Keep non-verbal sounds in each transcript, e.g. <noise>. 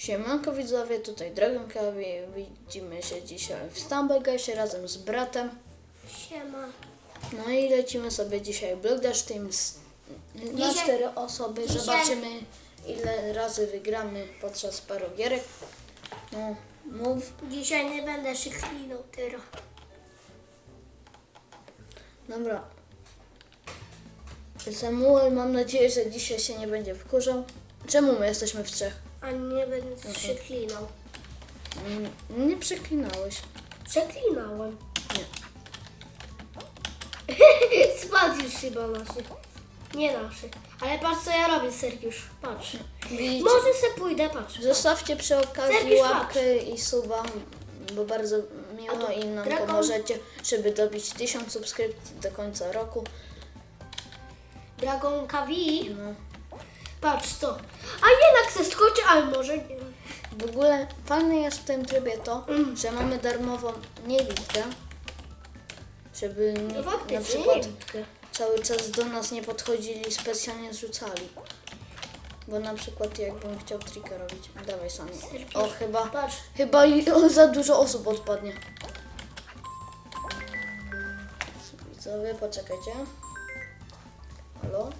Siemanko widzowie, tutaj Dragonkawi. Widzimy się dzisiaj w Stumble razem z bratem. Siema. No i lecimy sobie dzisiaj Block Dash Teams na Dzisiaj- cztery osoby. dzisiaj- Zobaczymy ile razy wygramy podczas paru gierek. No, mów. Dzisiaj nie będę się chlinął teraz. Dobra. Samuel, mam nadzieję, że dzisiaj się nie będzie wkurzał. Czemu my jesteśmy w trzech? A nie będę się klinał. Mm, Nie przeklinałeś. Przeklinałem. Nie. <laughs> Spadł już chyba naszy. Nie naszy. Ale patrz co ja robię, Sergiusz. Patrz. Widzicie? Może se pójdę, patrz. Zostawcie przy okazji Sergiusz, łapkę i suba, bo bardzo miło A i nam Dragon- pomożecie, żeby dobić 1000 subskrypcji do końca roku. Dragon Kawi. No. Patrz to. A jednak se skoczy, ale może nie. W ogóle fajne jest w tym trybie to, Mm. że mamy darmową niewidkę, żeby No nie, faktycznie, na przykład cały czas do nas nie podchodzili i specjalnie zrzucali. Bo na przykład jakbym chciał trika robić. Dawaj sami. O, chyba, Patrz. chyba i- o, za dużo osób odpadnie. Widzowie, poczekajcie. Halo?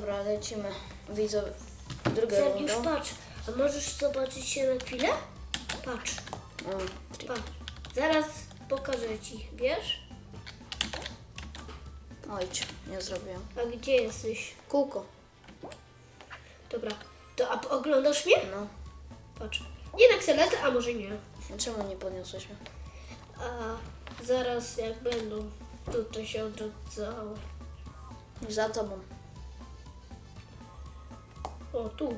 Dobra, lecimy. Widzowie. Druga Sergiusz, runda. patrz. A możesz zobaczyć się na chwilę? Patrz, O, trik. patrz. Zaraz pokażę ci, wiesz? Ojcz, nie zrobiłem. A gdzie jesteś? Kółko. Dobra. To a oglądasz mnie? No. Patrz. Jednak se lecę, a może nie. Czemu nie podniosłeś mnie? A zaraz jak będą tutaj się odradzały. Za tobą. O, tu.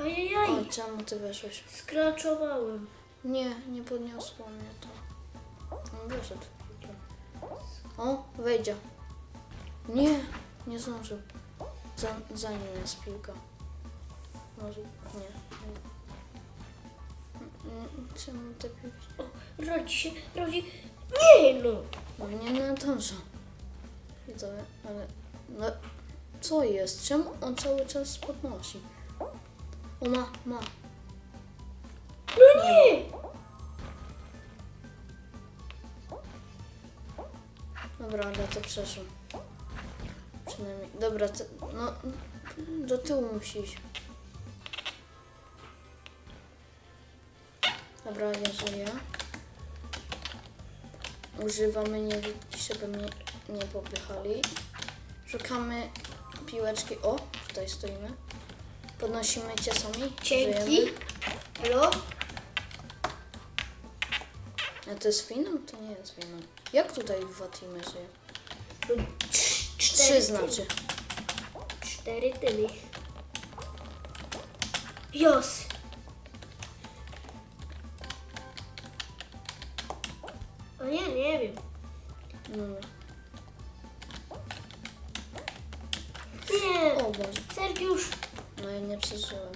O, Ajajaj. czemu ty weszłeś? Skraczowałem. Nie, nie podniosło mnie to. On wyszedł. O, wejdzie. Nie, nie zdążył. Za, za nim jest piłka. Może, nie. Mm, Czemu te piłki? O, rodzi się, rodzi. Nie no. No nie nadąża. Widzowie, ale... No, co jest? Czemu on cały czas podnosi? O, ma, ma. No nie. Dobra, ale to przeszło. Przynajmniej. Dobra, to, no do tyłu musi iść. Dobra, ja żyję. Używamy niewidki, żeby mnie nie popychali. Szukamy piłeczki. O, tutaj stoimy. Podnosimy cię sami. Dzięki. Halo? A to jest finom? To nie jest finom. Jak tutaj dwa teamy żyje? No, trz- Trzy znaczy. Cztery tymi. Jos. O nie, nie wiem. No. Nie. O Boże. Sergiusz. No ja nie przeżyłem.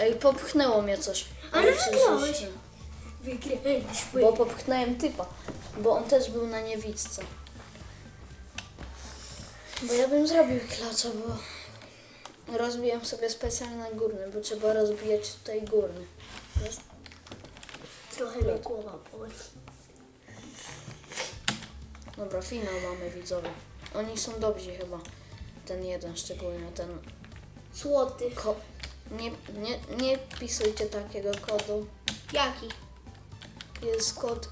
Ej, popchnęło mnie coś. Ale przeżyliśmy. wygrałeś. Wygraliśmy. Bo popchnąłem typa. Bo on też był na niewidce. Bo ja bym zrobił klacza, bo rozbijam sobie specjalnie górny, bo trzeba rozbijać tutaj górny. Wiesz? Trochę mnie głowa boli. Dobra, finał mamy widzowie. Oni są dobrzy chyba. Ten jeden szczególnie, ten Złoty. ko... Nie, nie, nie wpisujcie takiego kodu. Jaki? Jest kod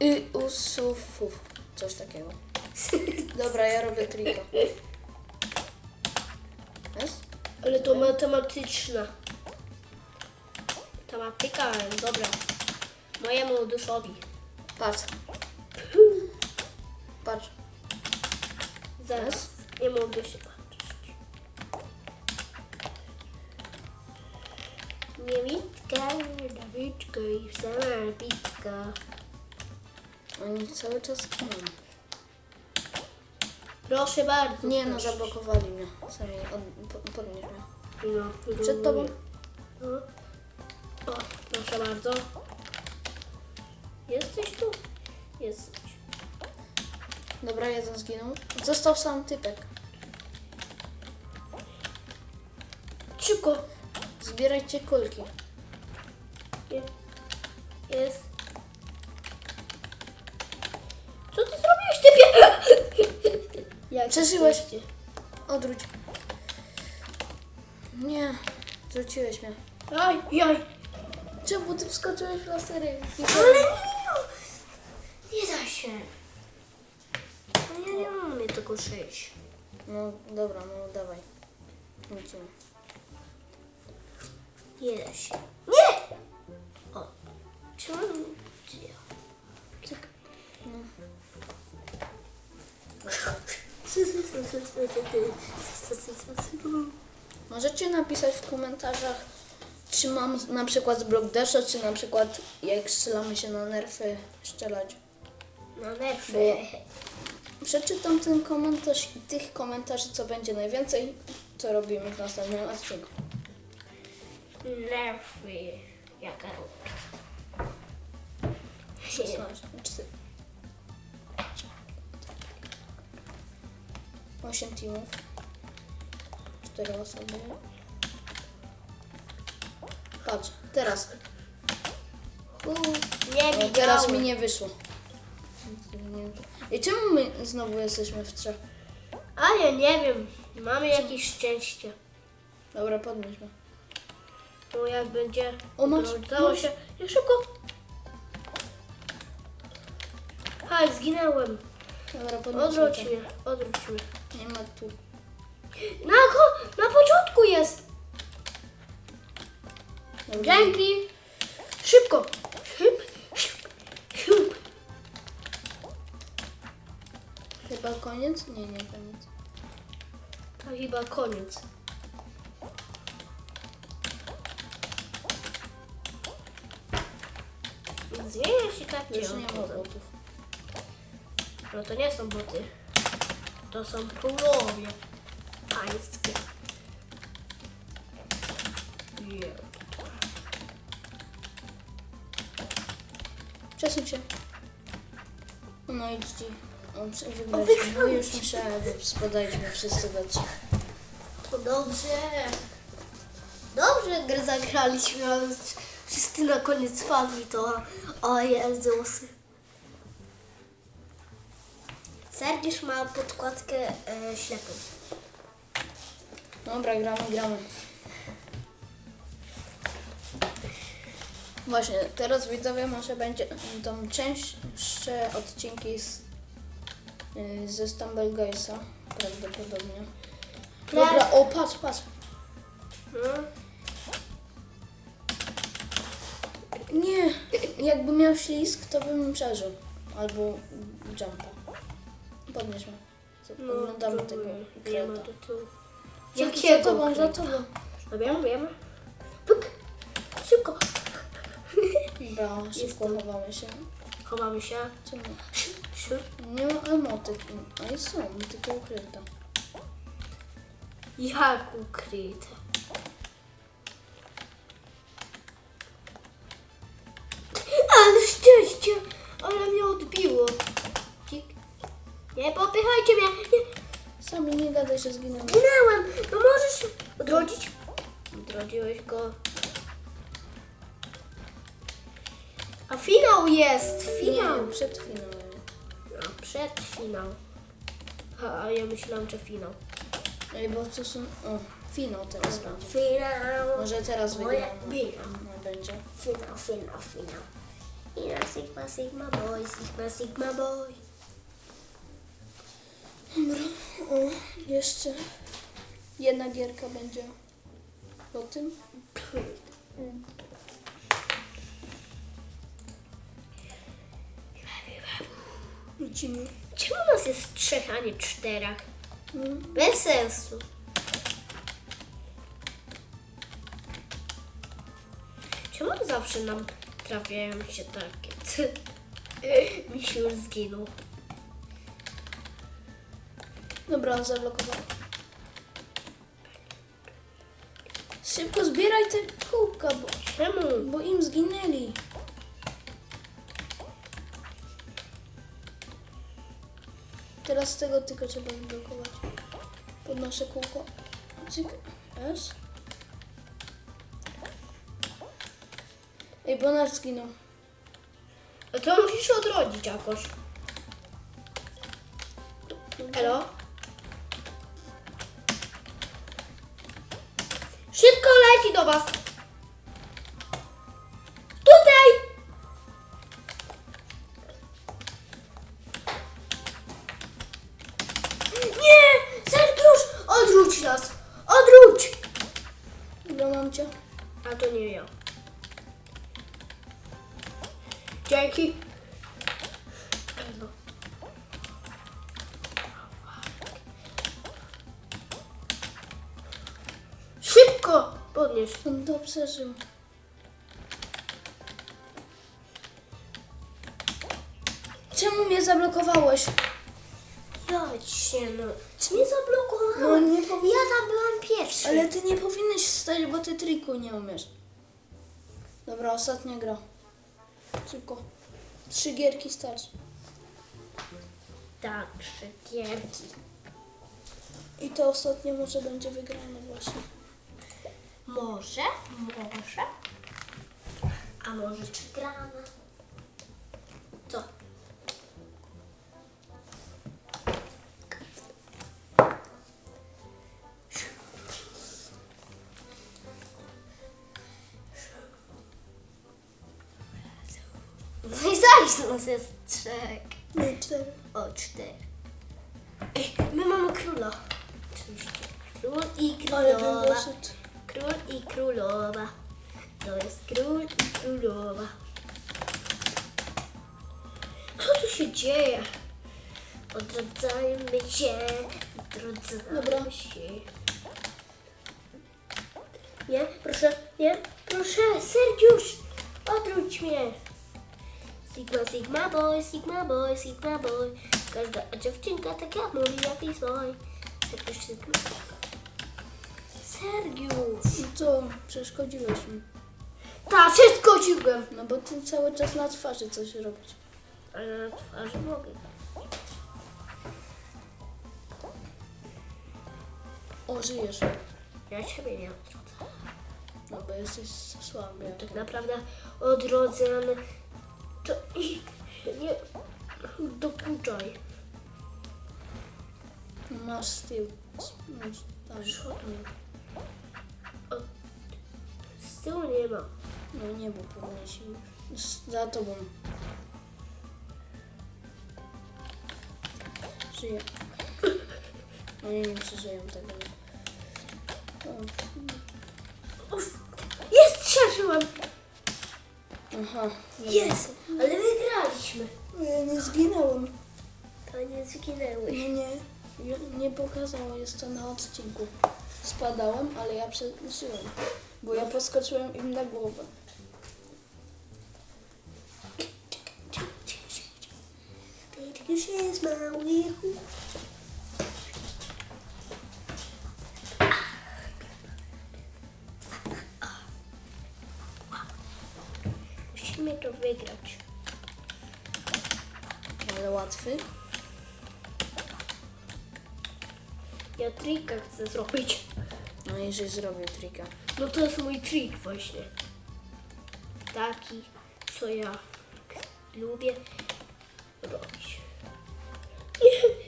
YUSUFów. Coś takiego. <laughs> Dobra, ja robię trika. Jest? Ale to matematyczna. Matematyka, dobra. Mojemu duszowi. Patrz. Patrz. Zaraz. Nie mogę się patrzeć. Niewidka, Dawidka i sama bitka. Oni cały czas giną. Proszę bardzo. Nie no, zablokowali mnie. Sami od, po, podnieś mnie. No, Przed tobą. No. O, proszę bardzo. Jesteś tu? Jesteś. Dobra, jeden zginął. Został sam typek. Szybko. Zbierajcie kulki. Je- Jest. Co ty zrobiłeś, typie? <laughs> Jak Przeżyłeś. jesteście? Odwróć. Nie, zrzuciłeś mnie. Aj, jaj. Czemu ty wskoczyłeś w lasery? Ale nie, nie da się. No ja nie umiem tego przejść. No dobra, no dawaj. Lecimy. Nie da się. Nie! O. Czemu? Możecie napisać w komentarzach, czy mam na przykład z Block Dasha, czy na przykład jak strzelamy się na nerfy, strzelać. Na nerfy. Bo- Przeczytam ten komentarz i tych komentarzy, co będzie najwięcej, to robimy w następnym odcinku. 16, 4. 8 teamów. 4 osoby. Patrz, teraz. Nie O, teraz mi widziałem. nie wyszło. I czemu my znowu jesteśmy w trzech? A ja nie wiem. Mamy jakieś szczęście. Dobra, podnieśmy. Bo jak będzie O, masz, masz. się. Jak szybko. Haj, zginęłem. Dobra, podnieśmy. Odwróć to. mnie, odwróć mnie. Nie ma tu. Na, ko- na początku jest. Dobra. Dzięki. Szybko. Szyb, szyb, szyb. Chyba koniec? Nie, nie koniec. To chyba koniec. Zmienia się tak Już nie nie ma botów. No to nie są boty. To są królowie pańskie. Yeah. Przesuń się. No i drzwi. O, przy- wygraliśmy. No już myślałem, że spadaliśmy wszyscy we trzech. To dobrze. Dobrze grę zagraliśmy, ale wszyscy na koniec padli to. O Jezus. Sergiusz ma podkładkę e, ślepą. Dobra, gramy, gramy. Właśnie, teraz widzowie może będzie tą częstsze odcinki z, y, ze Stumble Guysa prawdopodobnie. Dobra, o patrz, patrz. Hmm? Nie, jakby miał ślizg, to bym przeżył. Albo jumpa. Podnieś mnie. No, Oglądamy tego Nie ma kreta. do tyłu. Dzięki za tobą, za tobą. No wiemy, wiemy. Pyk. Szybko. <laughs> Dobra, szybko chowamy się. Chowamy się. Czemu? Nie ma emotek, a i są, tylko ukryte. Jak ukryte. Ale mnie odbiło. Cik. Nie popychajcie mnie! Nie. Sami nie gadaj, że zginęli. Zginęłem! No możesz odrodzić? Odrodziłeś go. A finał jest! Finał! Nie, przed finałem. A przed finał. A, a ja myślałam, że finał. Ej, bo to są... O, finał teraz będzie. Finał! Może teraz wygramy. bina. No, będzie. Finał, finał, finał. Finał, Sigma, Sigma boy, Sigma, Sigma boy. Dobra, o, jeszcze jedna gierka będzie po tym. Lecimy. Czemu nas jest trzech, a nie czterech? Mm. Bez sensu. Czemu zawsze nam trafiają się takie? <laughs> Mi się już zginął. Dobra, on zablokował. Szybko zbieraj te kółka, bo, Czemu? bo im zginęli. Teraz tego tylko trzeba zblokować. Podnoszę kółko. Cyk. S. Ej, bo nasz zginął. A to musisz odrodzić jakoś. Elo? Szybko leci do was! Tutaj! Nie! Sergiusz! Odwróć nas! Odwróć! Dobra, mam cię. A to nie ja. Dzięki. Szybko! Podnieś. On to przeżył. Czemu mnie zablokowałeś? Jadź się no. Nie zablokowałem. No, nie powi- Ja tam byłam pierwszy. Ale ty nie powinieneś stać, bo ty triku nie umiesz. Dobra, ostatnia gra. Szybko. Trzy gierki starczy. Tak, szykierki. I to ostatnie może będzie wygrane właśnie. Może, może. A może przegrana. Co? No zaś nas jest trzech. Nie, cztery. O, cztery. Ej, my mamy króla. Oczywiście. Król i królowa. Król i królowa. To jest król i królowa. Co tu się dzieje? Odradzajmy się. Odradzajmy Dobra. się. Nie, proszę, nie, proszę, Sergiusz, odwróć mnie. Sigma, Sigma boy, Sigma boy, Sigma boy. Każda dziewczynka tak jak mówi jakiś swój. Sergiusz, Sigma. Sergiusz. No co, przeszkodziłeś mi. Tak, wszystko dziwłem. No bo ty cały czas na twarzy coś robisz. Ale na twarzy mogę. O, żyjesz. Ja ciebie nie odrodzę. No bo jesteś słaby. Tak naprawdę odrodzę, to nie dokuczaj. Masz z tyłu. Tam. Przodem. O, z tyłu nie ma. No nie, bo już. Za tobą. Żyję. Oni nie przeżyją tego. O, Uf, jest, przeżyłem. Aha. Jest, ale wygraliśmy. wiem. Ja nie zginąłem. To nie zginęłeś. Nie, nie. Nie pokazało, jest to na odcinku. Spadałem, ale ja przeżyłem. Bo ja podskoczyłem im na głowę. Już jest mały chłop. Łatwy. Ja trika chcę zrobić. No i że zrobię trika. No to jest mój trik właśnie. Taki, co ja lubię robić. <laughs>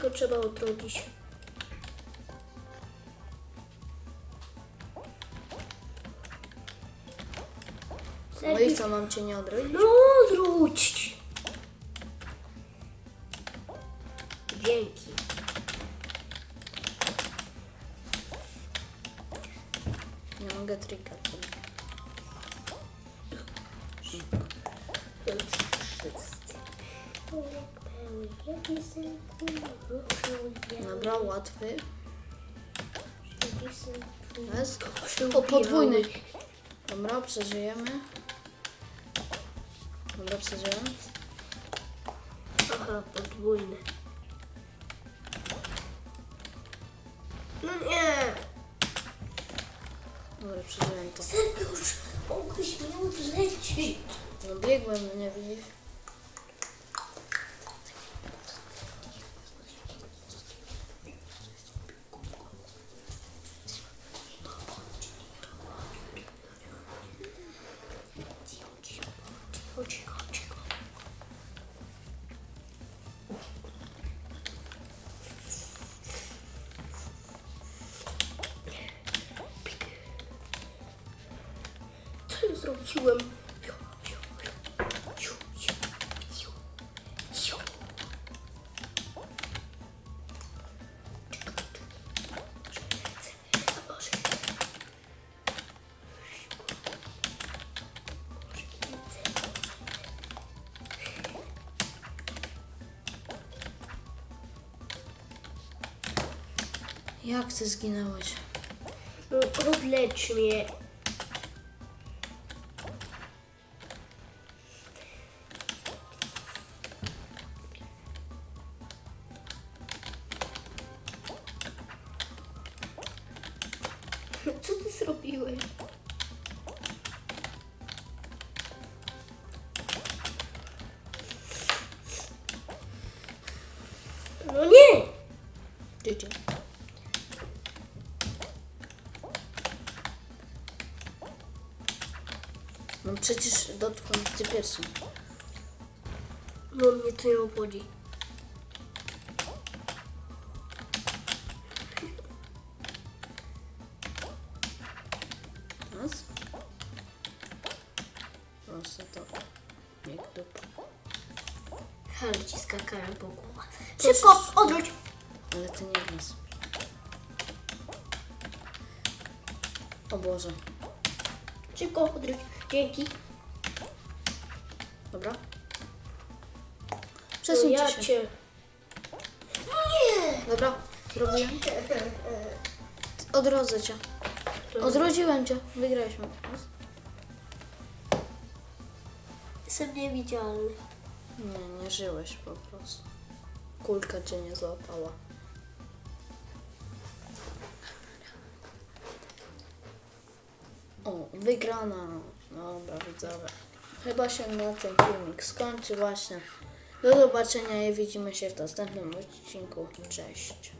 Do jego trzeba odrodzić. No i co, mam cię nie odrodzić? No odwróć. Dobra, łatwy. O, podwójny. Dobra, przeżyjemy. Dobra, przeżyjemy. Aha, podwójny. No nie! Dobra, przeżyłem to. Sergiusz, mogłeś mnie odlecieć. No biegłem, nie widzisz? Jak ty zginąłeś? No, odlecz mnie. Dotknąć cię pierwszy. No mnie to nie obchodzi. Raz. Proszę to. Jak dupa. Ale ci skakałem po głowa. Szybko, odwróć! Ale ty nie nas. O Boże. Szybko, odwróć. Dzięki. Przesuńcie ja się. cię... Nie! Dobra, zrobiłem. Odrodzę cię. Odrodziłem cię. Wygraliśmy. Jestem niewidzialny. Nie, nie żyłeś po prostu. Kulka cię nie złapała. O, wygrana. Dobra, widzowie. Chyba się na ten filmik skończy właśnie. Do zobaczenia i widzimy się w następnym odcinku. Cześć.